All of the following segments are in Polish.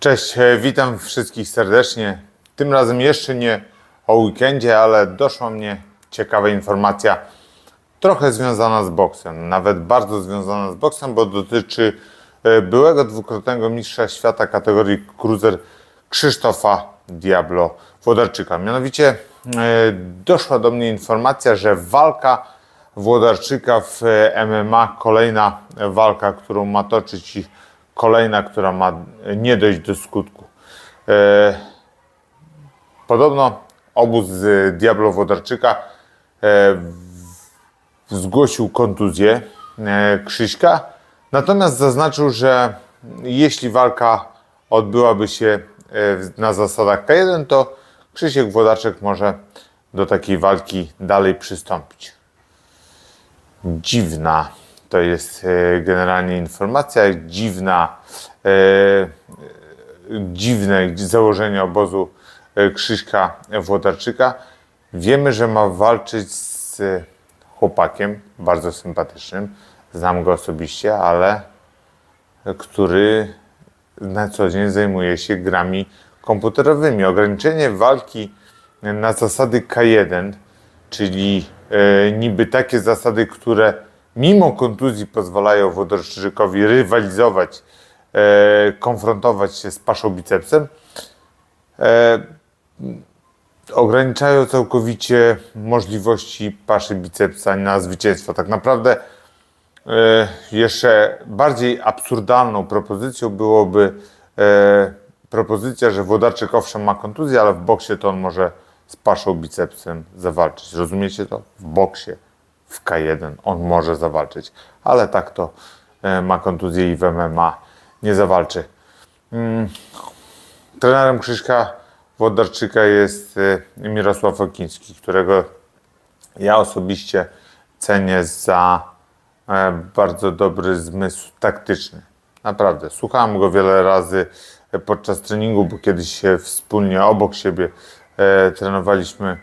Cześć, e, witam wszystkich serdecznie. Tym razem jeszcze nie o weekendzie, ale doszła mnie ciekawa informacja, trochę związana z boksem, nawet bardzo związana z boksem, bo dotyczy e, byłego dwukrotnego mistrza świata kategorii cruiser Krzysztofa Diablo Włodarczyka. Mianowicie e, doszła do mnie informacja, że walka Włodarczyka w MMA, kolejna walka, którą ma toczyć kolejna, która ma nie dojść do skutku. E, Podobno obóz Diablo Wodarczyka e, zgłosił kontuzję e, Krzyśka, natomiast zaznaczył, że jeśli walka odbyłaby się na zasadach K1, to Krzysiek Wodarczyk może do takiej walki dalej przystąpić. Dziwna to jest e, generalnie informacja, dziwna, e, dziwne założenie obozu e, Krzyśka Włodarczyka. Wiemy, że ma walczyć z chłopakiem bardzo sympatycznym, znam go osobiście, ale który na co dzień zajmuje się grami komputerowymi. Ograniczenie walki na zasady K1, czyli niby takie zasady, które mimo kontuzji pozwalają Wodorszczykowi rywalizować, e, konfrontować się z paszą bicepsem, e, ograniczają całkowicie możliwości paszy bicepsa na zwycięstwo. Tak naprawdę E, jeszcze bardziej absurdalną propozycją byłoby e, propozycja, że Włodarczyk owszem ma kontuzję, ale w boksie to on może z paszą bicepsem zawalczyć. Rozumiecie to? W boksie, w K1 on może zawalczyć, ale tak to e, ma kontuzję i w MMA nie zawalczy. Mm. Trenerem Krzyśka Włodarczyka jest e, Mirosław Okiński, którego ja osobiście cenię za e, bardzo dobry zmysł taktyczny. Naprawdę. Słuchałem go wiele razy podczas treningu, bo kiedyś wspólnie obok siebie trenowaliśmy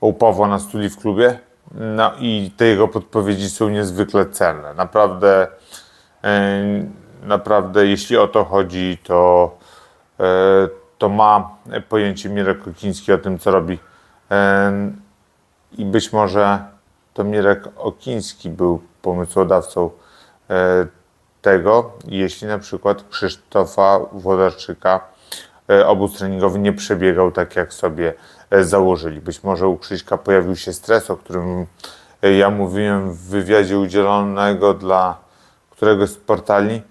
u Pawła na stuli w klubie. No i te jego podpowiedzi są niezwykle cenne. Naprawdę, e, naprawdę jeśli o to chodzi, to, e, to ma pojęcie Mirek Kokiński o tym, co robi. E, i być może to Mirek Okiński był pomysłodawcą tego, jeśli na przykład Krzysztofa Włodarczyka obóz treningowy nie przebiegał tak, jak sobie e, założyli. Być może u Krzyśka pojawił się stres, o którym e, ja mówiłem w wywiadzie udzielonego dla któregoś z portali,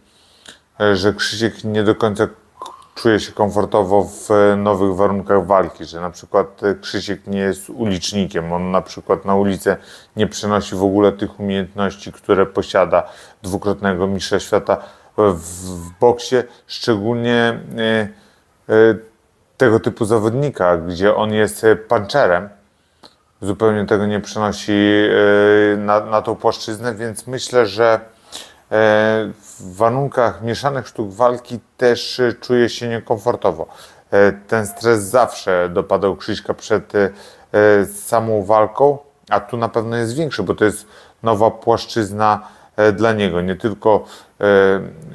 e, że Krzysiek nie do końca czuje się komfortowo w e, nowych warunkach walki, że na przykład e, Krzysiek nie jest ulicznikiem, on na przykład na ulicę nie przenosi w ogóle tych umiejętności, które posiada dwukrotnego mistrza świata w, w boksie, szczególnie e, e, tego typu zawodnika, gdzie on jest e, puncherem, zupełnie tego nie przenosi e, na, na tą płaszczyznę, więc myślę, że w warunkach mieszanych sztuk walki też czuje się niekomfortowo. Ten stres zawsze dopadał Krzyśka przed samą walką, a tu na pewno jest większy, bo to jest nowa płaszczyzna dla niego. Nie tylko e,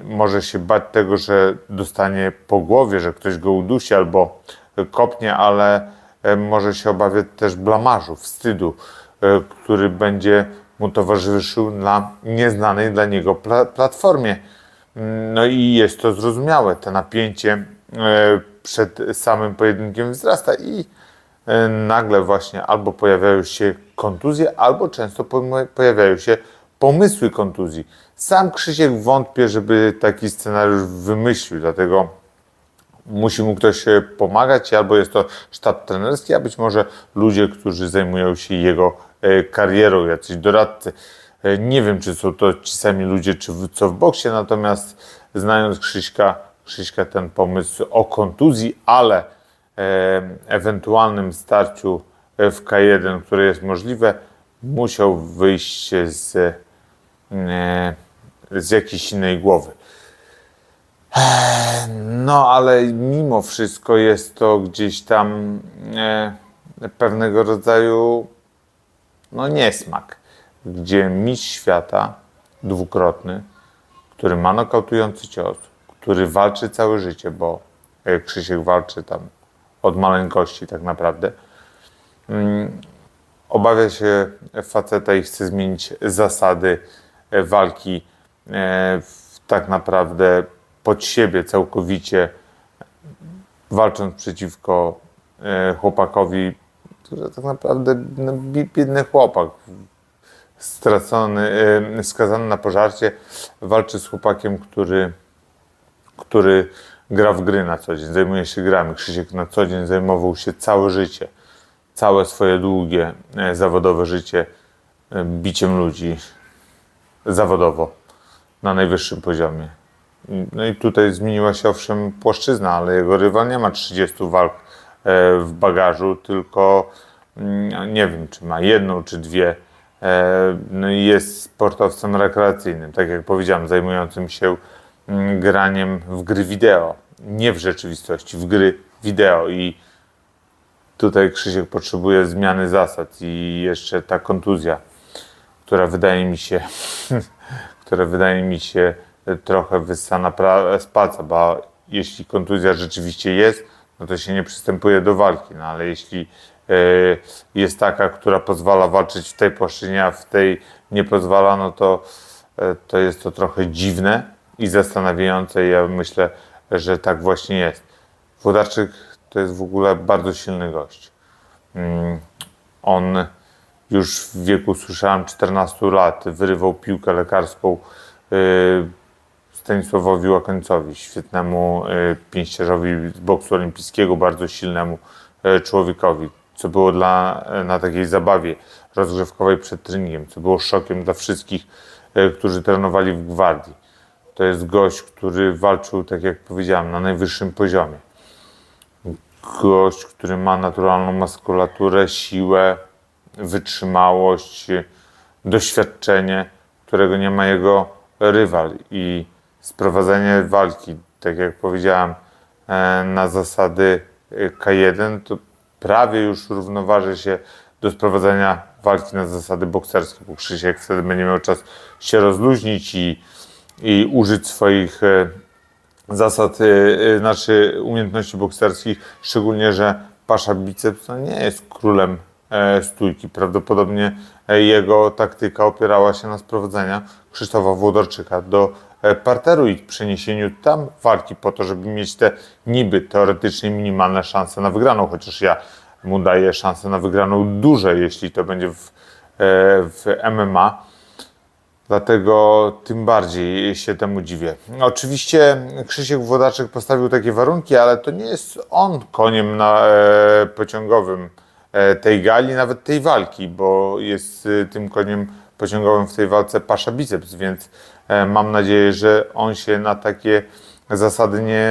może się bać tego, że dostanie po głowie, że ktoś go udusi albo kopnie, ale e, może się obawiać też blamażu, wstydu, e, który będzie mu towarzyszył na nieznanej dla niego pla- platformie. Mm, No i jest to zrozumiałe. To napięcie e, przed samym pojedynkiem wzrasta i e, nagle właśnie albo pojawiają się kontuzje, albo często pojawiają się pomysły kontuzji. Sam Krzysiek wątpię, żeby taki scenariusz wymyślił, dlatego musi mu ktoś e, pomagać, albo jest to sztab trenerski, a być może ludzie, którzy zajmują się jego e, karierą, jacyś doradcy. E, Nie wiem, czy są to ci sami ludzie, czy w, co w boksie, natomiast znając Krzyśka, Krzyśka ten pomysł o kontuzji, ale e, ewentualnym starciu w K1, które jest możliwe, musiał wyjść z, z jakiejś innej głowy. No, ale mimo wszystko jest to gdzieś tam e, pewnego rodzaju no niesmak, gdzie mistrz świata dwukrotny, który ma nokautujący cios, który walczy całe życie, bo e, Krzysiek walczy tam od maleńkości tak naprawdę. Mm, Obawia się faceta i chce zmienić zasady e, walki e, tak naprawdę pod siebie całkowicie, walcząc przeciwko e, chłopakowi, który tak naprawdę no, bi- biedny chłopak, stracony, e, skazany na pożarcie, walczy z chłopakiem, który, który gra w gry na co dzień, zajmuje się grami. Krzysiek na co dzień zajmował się całe życie, całe swoje długie e, zawodowe życie e, biciem ludzi zawodowo na najwyższym poziomie. No i tutaj zmieniła się owszem płaszczyzna, ale jego rywal nie ma 30 walk e, w bagażu, tylko mm, nie wiem, czy ma jedną czy dwie. E, No i jest sportowcem rekreacyjnym, tak jak powiedziałem, zajmującym się mm, graniem w gry wideo, nie w rzeczywistości, w gry wideo i tutaj Krzysiek potrzebuje zmiany zasad i jeszcze ta kontuzja, która wydaje mi się, która wydaje mi się trochę wyssana z palca, bo jeśli kontuzja rzeczywiście jest, no to się nie przystępuje do walki, no ale jeśli e, jest taka, która pozwala walczyć w tej płaszczyźnie, a w tej nie pozwala, no to, e, to jest to trochę dziwne i zastanawiające. Ja myślę, że tak właśnie jest. Włodarczyk to jest w ogóle bardzo silny gość. Mm, On już w wieku, słyszałem, 14 lat wyrywał piłkę lekarską y, Stanisławowi Łakońcowi, świetnemu y, pięściarzowi z boksu olimpijskiego, bardzo silnemu y, człowiekowi, co było dla, na takiej zabawie rozgrzewkowej przed treningiem, co było szokiem dla wszystkich, którzy trenowali w gwardii. To jest gość, który walczył, tak jak powiedziałem, na najwyższym poziomie. Gość, który ma naturalną muskulaturę, siłę, wytrzymałość, doświadczenie, którego nie ma jego rywal. I sprowadzenie walki, tak jak powiedziałem, e, na zasady e, K1, to prawie już równoważy się do sprowadzenia walki na zasady bokserskie, bo Krzysiek wtedy będzie miał czas się rozluźnić i, i użyć swoich e, zasad, znaczy umiejętności bokserskich, szczególnie, że Pasza Biceps no, nie jest królem stójki. Prawdopodobnie e, jego taktyka opierała się na sprowadzeniu Krzysztofa Włodorczyka do e, parteru i przeniesieniu tam walki po to, żeby mieć te niby teoretycznie minimalne szanse na wygraną, chociaż ja mu daję szansę na wygraną duże, jeśli to będzie w, e, w MMA. Dlatego tym bardziej się temu dziwię. Oczywiście Krzysiek Włodaczek postawił takie warunki, ale to nie jest on koniem na, e, pociągowym e, tej gali, nawet tej walki, bo jest e, tym koniem pociągowym w tej walce Pasza Biceps, więc e, mam nadzieję, że on się na takie zasady nie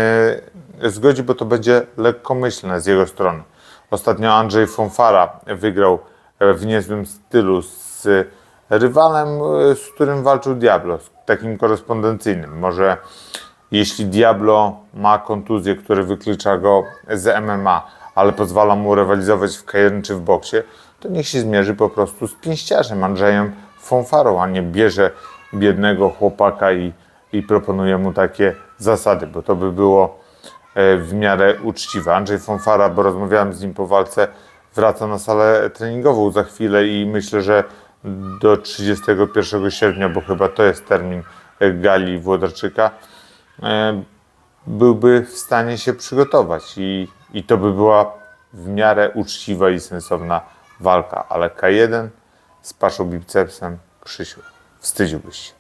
zgodzi, bo to będzie lekkomyślne z jego strony. Ostatnio Andrzej Fonfara wygrał e, w niezłym stylu z rywalem, e, z którym walczył Diablo, takim korespondencyjnym. Może jeśli Diablo ma kontuzję, która wyklucza go z MMA, ale pozwala mu rywalizować w K1 czy w boksie, to niech się zmierzy po prostu z pięściarzem Andrzejem Fonfarą, a nie bierze biednego chłopaka i, i proponuje mu takie zasady, bo to by było e, w miarę uczciwe. Andrzej Fonfara, bo rozmawiałem z nim po walce, wraca na salę treningową za chwilę i myślę, że do 31 sierpnia, bo chyba to jest termin e, gali Włodarczyka, e, byłby w stanie się przygotować i, i to by była w miarę uczciwa i sensowna walka, ale K1 z Paszą Bicepsem, Krzysiu, wstydziłbyś się.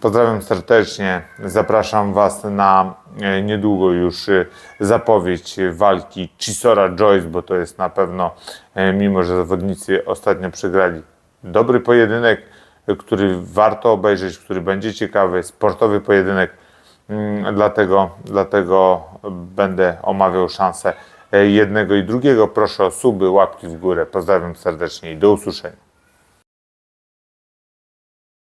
Pozdrawiam serdecznie. Zapraszam Was na e, niedługo już e, zapowiedź walki Chisora Joyce, bo to jest na pewno, e, mimo że zawodnicy ostatnio przegrali, dobry pojedynek, który warto obejrzeć, który będzie ciekawy, sportowy pojedynek. Mm, Dlatego, dlatego będę omawiał szanse jednego i drugiego. Proszę o suby, łapki w górę. Pozdrawiam serdecznie i do usłyszenia.